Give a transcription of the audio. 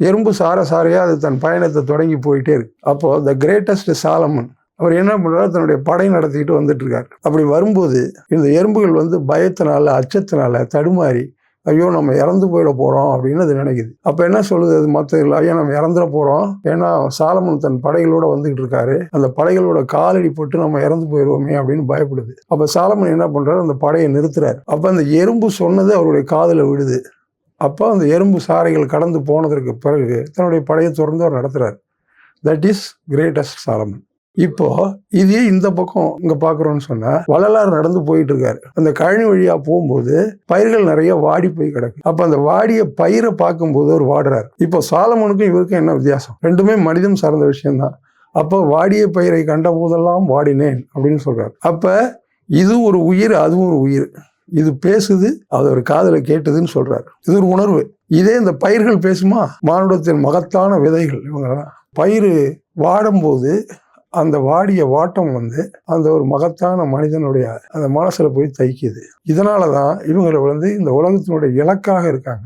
எறும்பு சார சாரையாக அது தன் பயணத்தை தொடங்கி போயிட்டே இருக்கு. அப்போது த கிரேட்டஸ்ட் சாலமன் அவர் என்ன பண்ணுறாரு தன்னுடைய படை நடத்திக்கிட்டு வந்துட்டு இருக்காரு அப்படி வரும்போது இந்த எறும்புகள் வந்து பயத்தினால அச்சத்தினால தடுமாறி ஐயோ நம்ம இறந்து போயிட போகிறோம் அப்படின்னு அது நினைக்குது. அப்போ என்ன சொல்லுது? அது மற்ற ஐயா நம்ம இறந்துட போகிறோம் ஏன்னா சாலமன் தன் படைகளோட வந்துகிட்டு இருக்காரு அந்த படைகளோட காலடி போட்டு நம்ம இறந்து போயிடுவோமே அப்படின்னு பயப்படுது. அப்போ சாலமன் என்ன பண்ணுறாரு அந்த படையை நிறுத்துறாரு. அப்போ அந்த எறும்பு சொன்னது அவருடைய காதில் விடுது அப்போ அந்த எறும்பு சாரைகள் கடந்து போனதற்கு பிறகு தன்னுடைய படையை தொடர்ந்து அவர் நடத்துகிறார் தட் இஸ் கிரேட்டஸ்ட் சாலமன் இப்போ இதே இந்த பக்கம் இங்க பாக்குறோம்னு சொன்னா வள்ளலார் நடந்து போயிட்டு இருக்காரு. அந்த கழனி வழியா போகும்போது பயிர்கள் நிறைய வாடி போய் கிடக்கு. அப்ப அந்த வாடிய பயிரை பார்க்கும்போது அவர் வாடுறாரு. இப்போ சாலமனுக்கும் இவருக்கும் என்ன வித்தியாசம்? ரெண்டுமே மனிதம் சார்ந்த விஷயம்தான். அப்போ வாடிய பயிரை கண்ட போதெல்லாம் வாடினேன் அப்படின்னு சொல்றாரு. அப்ப இது ஒரு உயிர் அதுவும் ஒரு உயிர். இது பேசுது அது ஒரு காதலை கேட்டதுன்னு சொல்றாரு. இது ஒரு உணர்வு. இதே இந்த பயிர்கள் பேசுமா? மானுடத்தின் மகத்தான விதைகள் இவங்கெல்லாம் பயிர் வாடும்போது அந்த வாடிய வாட்டம் வந்து அந்த ஒரு மகத்தான மனிதனுடைய அந்த மனசில் போய் தைக்குது. இதனால தான் இவங்களை வந்து இந்த உலகத்தினுடைய இலக்காக இருக்காங்க.